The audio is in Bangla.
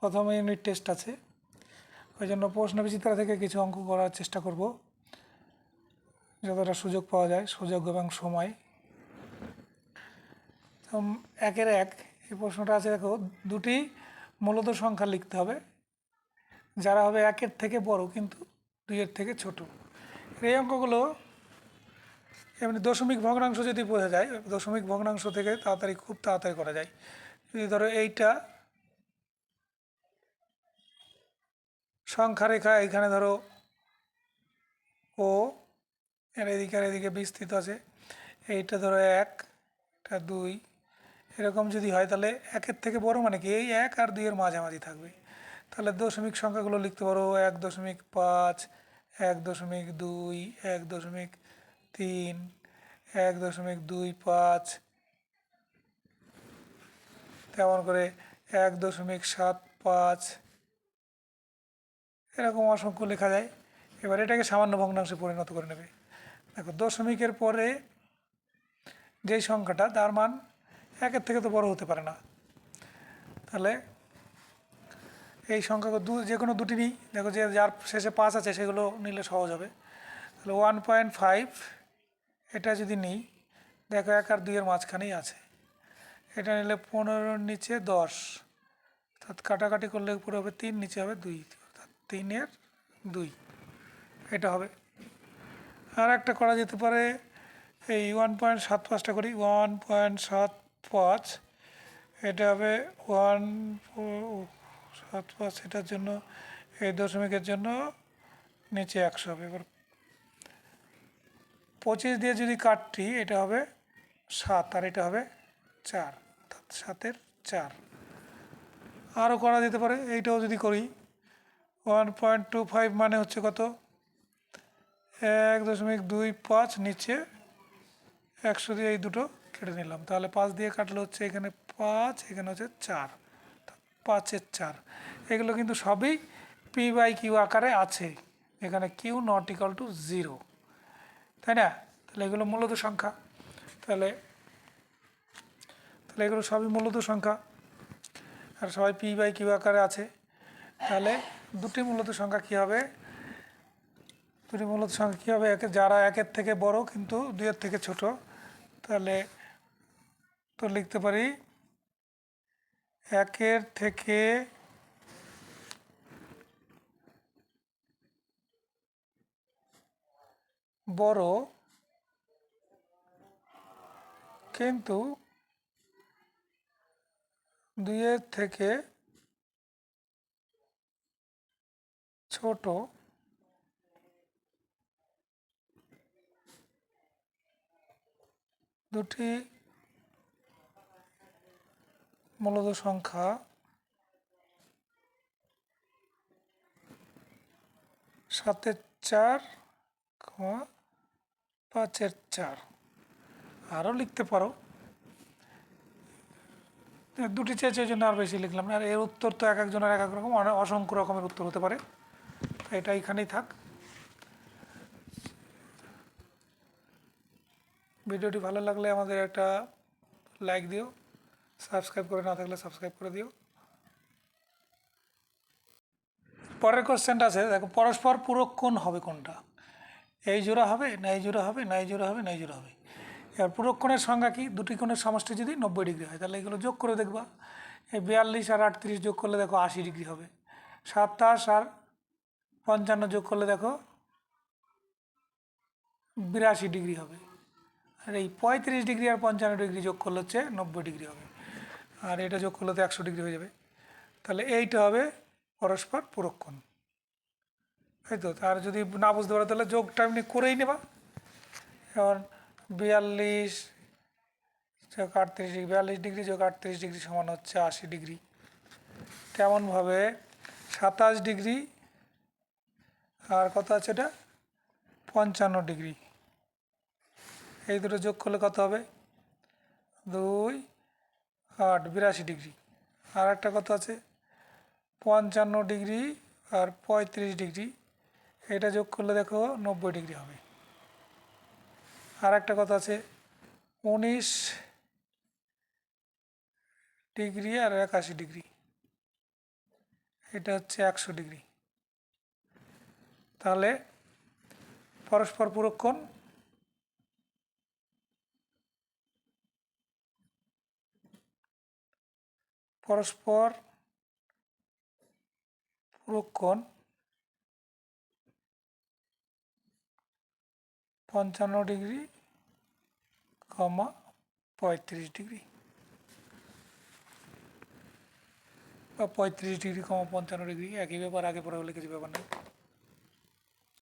প্রথম ইউনিট টেস্ট আছে। ওই জন্য প্রশ্ন বিচিত্রা থেকে কিছু অঙ্ক করার চেষ্টা করব। যতটা সুযোগ পাওয়া যায়, সুযোগ এবং সময়। একের এক, এই প্রশ্নটা আছে, দেখো, দুটি মূলত সংখ্যা লিখতে হবে। যারা হবে একের থেকে বড়, কিন্তু দুইয়ের থেকে ছোট। এই অঙ্কগুলো এমনি দশমিক ভগ্নাংশ যদি বোঝা যায়, দশমিক ভগ্নাংশ থেকে তাড়াতাড়ি, খুব তাড়াতাড়ি করা যায়। যদি ধরো এইটা সংখ্যা রেখা এখানে ধরো ও, এর এদিকে আর এদিকে বিস্তৃত আছে। এইটা ধরো এক, এটা দুই। এরকম যদি হয় তাহলে একের থেকে বড় মানে কি? এই এক আর দুইয়ের মাঝামাঝি থাকবে। তাহলে দশমিক সংখ্যাগুলো লিখতে পারো, এক দশমিক পাঁচ, এক দশমিক দুই, এক দশমিক তিন, এক দশমিক দুই পাঁচ। তেমন করে এক দশমিক সাত পাঁচ। এরকম অসংখ্য লেখা যায়। এবার এটাকে সামান্য ভগ্নাংশে পরিণত করে নেবে। দেখো, দশমিকের পরে যেই সংখ্যাটা, তার মান একের থেকে তো বড় হতে পারে না। তাহলে এই সংখ্যা দু, যে কোনো দুটি নিই। দেখো, যে যার শেষে পাঁচ আছে, সেগুলো নিলে সহজ হবে। তাহলে ওয়ান পয়েন্ট ফাইভ, এটা যদি নিই, দেখো, এক আর দুইয়ের মাঝখানেই আছে। এটা নিলে পনেরোর নিচে দশ। অর্থাৎ কাটাকাটি করলে উপরে হবে তিন, নিচে হবে দুই। তিনের দুই। এটা হবে। আর একটা করা যেতে পারে, এই ওয়ান পয়েন্ট সাত পাঁচটা করি ওয়ান পয়েন্ট সাত পাঁচ। এটা হবে ওয়ান সাত পাঁচ, এটার জন্য, এই দশমিকের জন্য নিচে একশো হবে। এবার পঁচিশ দিয়ে যদি কাটটি, এটা হবে সাত, আর এটা হবে চার। অর্থাৎ সাতের চার। আরও করা যেতে পারে, এইটাও যদি করি ওয়ান পয়েন্ট টু ফাইভ মানে হচ্ছে কত? এক দশমিক দুই পাঁচ নিচে একশো দিয়ে এই দুটো কেটে নিলাম। তাহলে পাঁচ দিয়ে কাটলে হচ্ছে এখানে পাঁচ, এখানে হচ্ছে চার। পাঁচের চার। এগুলো কিন্তু সবই পি বাই কিউ আকারে আছে। এখানে Q not equal to zero তাই না? তাহলে এগুলো মূলত সংখ্যা। তাহলে তাহলে এগুলো সবই মূলত সংখ্যা। আর সবাই পি বাই কিউ আকারে আছে। তাহলে দুটি মূলত সংখ্যা কী হবে? দুটি মূলত সংখ্যা কী হবে? একে যারা একের থেকে বড় কিন্তু দুইয়ের থেকে ছোট। তাহলে তো লিখতে পারি, একের থেকে বড় কিন্তু দুইয়ের থেকে ছোট। দুটি মূলত সংখ্যা। সাতের চার পাঁচের চার। আরও লিখতে পারো। দুটি চেয়েছে ওই জন্য আর বেশি লিখলাম না। আর এর উত্তর তো এক একজনের এক এক রকম অসংখ্য রকমের উত্তর হতে পারে। এটা এখানেই থাক। ভিডিওটি ভালো লাগলে আমাদের একটা লাইক দিও, সাবস্ক্রাইব করে না থাকলে সাবস্ক্রাইব করে দিও। পরের কোশ্চেনটা আছে, দেখো, পরস্পর পূরক কোণ হবে কোনটা? এই জোড়া হবে, না এই জোড়া হবে, না এই জোড়া হবে, না এই জোড়া হবে। এবার পূরক কোণের সংজ্ঞা কি? দুটি কোণের সমষ্টি যদি নব্বই ডিগ্রি হয়, তাহলে এগুলো যোগ করে দেখবা। এই বিয়াল্লিশ আর আটত্রিশ যোগ করলে দেখো আশি ডিগ্রি হবে। সাতাশ আর পঞ্চান্ন যোগ করলে দেখো বিরাশি ডিগ্রি হবে। আর এই পঁয়ত্রিশ ডিগ্রি আর পঞ্চান্ন ডিগ্রি যোগ করলে হচ্ছে নব্বই ডিগ্রি হবে। আর এটা যোগ করলে তো একশো ডিগ্রি হয়ে যাবে। তাহলে এইটা হবে পরস্পর পুরক্ষণ তাই তো, আর যদি না বুঝতে পারো তাহলে যোগটা এমনি করেই নেবা। এবার বিয়াল্লিশ যোগ আটত্রিশ ডিগ্রি, বিয়াল্লিশ ডিগ্রি যোগ আটত্রিশ ডিগ্রি সমান হচ্ছে আশি ডিগ্রি। তেমনভাবে সাতাশ ডিগ্রি আর কত আছে এটা? পঞ্চান্ন ডিগ্রি। এই দুটো যোগ করলে কত হবে? দুই আট, বিরাশি ডিগ্রি। আর একটা কত আছে? পঞ্চান্ন ডিগ্রি আর পঁয়ত্রিশ ডিগ্রি। এটা যোগ করলে দেখো নব্বই ডিগ্রি হবে। আর একটা কথা আছে? উনিশ ডিগ্রি আর একাশি ডিগ্রি। এটা হচ্ছে একশো ডিগ্রি। তাহলে পরস্পর পুরক্ষণ পরস্পর পুরক্ষণ পঞ্চান্ন ডিগ্রি কমা পঁয়ত্রিশ ডিগ্রি বা পঁয়ত্রিশ ডিগ্রি কমা পঞ্চান্ন ডিগ্রি একই ব্যাপার, আগে পরে হলে কিছু ব্যাপার নেই।